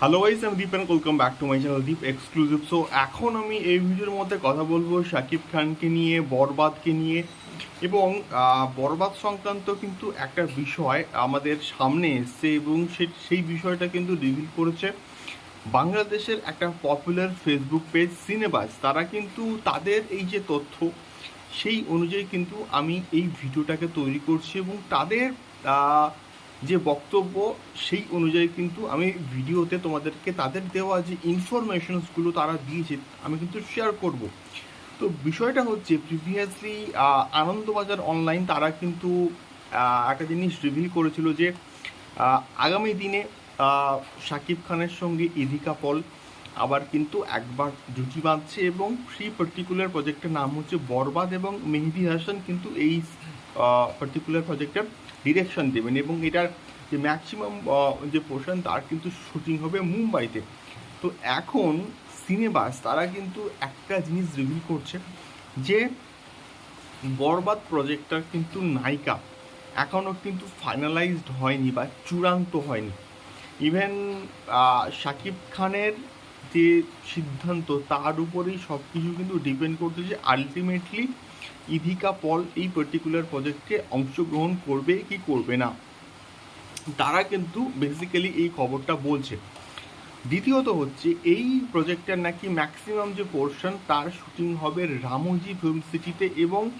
Hello guys আমি Deep and welcome back to my channel Deep exclusive so এখন আমি এই ভিডিওর মধ্যে কথা বলব শাকিব খানকে নিয়ে, বরবাদকে নিয়ে। এবং বরবাদ সংক্রান্ত কিন্তু একটা বিষয় আমাদের সামনে এসছে এবং সেই বিষয়টা কিন্তু রিভিল করেছে বাংলাদেশের একটা পপুলার ফেসবুক পেজ সিনেবাস তারা কিন্তু তাদের এই যে তথ্য, সেই অনুযায়ী কিন্তু আমি এই ভিডিওটাকে তৈরি করছি এবং তাদের যে বক্তব্য সেই অনুযায়ী কিন্তু আমি ভিডিওতে তোমাদেরকে তাদের দেওয়া যে ইনফরমেশনসগুলো তারা দিয়েছে, আমি কিন্তু শেয়ার করব। তো বিষয়টা হচ্ছে প্রিভিয়াসলি আনন্দবাজার অনলাইন তারা কিন্তু একটা জিনিস রিভিল করেছিল যে আগামী দিনে শাকিব খানের সঙ্গে ইধিকা পল আবার কিন্তু একবার জুটি বাঁধছে এবং সেই পার্টিকুলার প্রজেক্টের নাম হচ্ছে বরবাদ এবং মেহেদি হাসান কিন্তু এই পার্টিকুলার প্রজেক্টের ডিরেকশন দেবেন এবং এটার যে ম্যাক্সিমাম যে পোর্শন তার কিন্তু শুটিং হবে মুম্বাইতে। তো এখন সিনেবাস তারা কিন্তু একটা জিনিস রিভিল করছে যে বরবাদ প্রজেক্টটার কিন্তু নায়িকা এখনও কিন্তু ফাইনালাইজড হয়নি বা চূড়ান্ত হয়নি। ইভেন শাকিব খানের যে সিদ্ধান্ত তার উপরেই সব কিছু কিন্তু ডিপেন্ড করছে যে আলটিমেটলি ইধিকা পল এই পার্টিকুলার প্রজেক্টে অংশগ্রহণ করবে কি করবে না? তারা কিন্তু বেসিক্যালি এই খবরটা বলছে। দ্বিতীয়ত হচ্ছে, এই প্রজেক্টের নাকি ম্যাক্সিমাম যে পোর্শন তার শুটিং হবে রামোজি ফিল্ম সিটিতে এবং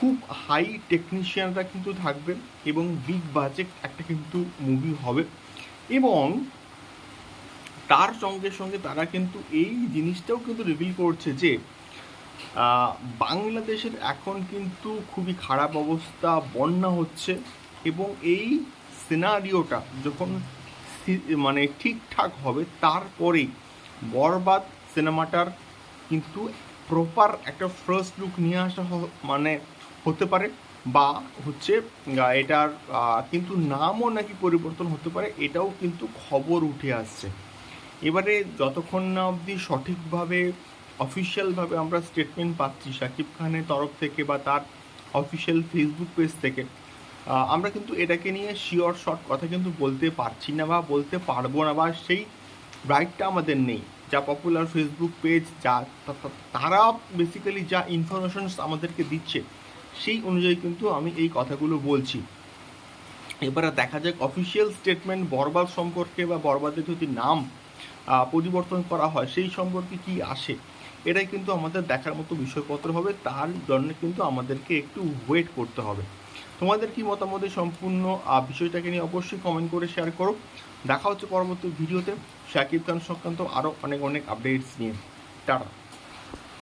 খুব হাই টেকনিশিয়ানরা কিন্তু থাকবে এবং বিগ বাজেট একটা কিন্তু মুভি হবে। এবং তার সঙ্গে সঙ্গে তারা কিন্তু এই জিনিসটাও কিন্তু রিভিল করছে যে বাংলাদেশের এখন কিন্তু খুবই খারাপ অবস্থা, বন্যা হচ্ছে এবং এই সিনারিওটা যখন মানে ঠিকঠাক হবে, তারপরেই বরবাদ সিনেমাটার কিন্তু প্রপার একটা ফার্স্ট লুক নিয়ে আসা মানে হতে পারে বা হচ্ছে এটার কিন্তু নামও নাকি পরিবর্তন হতে পারে, এটাও কিন্তু খবর উঠে আসছে। এবারে যতক্ষণ না অবধি সঠিকভাবে অফিসিয়ালভাবে আমরা স্টেটমেন্ট পাচ্ছি শাকিব খানের তরফ থেকে বা তার অফিসিয়াল ফেসবুক পেজ থেকে। আমরা কিন্তু এটাকে নিয়ে শিওর শর্ট কথা কিন্তু বলতে পারছি না বা বলতে পারব না বা সেই রাইটটা আমাদের নেই। যা পপুলার ফেসবুক পেজ যা তারা বেসিক্যালি যা ইনফরমেশনস আমাদেরকে দিচ্ছে, সেই অনুযায়ী কিন্তু আমি এই কথাগুলো বলছি। এবারে দেখা যাক অফিসিয়াল স্টেটমেন্ট বরবাদ সম্পর্কে বা বরবাদের যদি নাম পরিবর্তন করা হয়, সেই সম্পর্কে কি আসে? এটাই কিন্তু আমাদের দেখার মতো বিষয়পত্র হবে। তার জন্য কিন্তু আমাদেরকে একটু ওয়েট করতে হবে। তোমাদের কি মতামত সম্পূর্ণ বিষয়টাকে নিয়ে অবশ্যই কমেন্ট করে শেয়ার করো। দেখা হচ্ছে পরবর্তী ভিডিওতে। শাকিব খান সংক্রান্ত আরও অনেক অনেক আপডেটস নিয়ে। টাটা।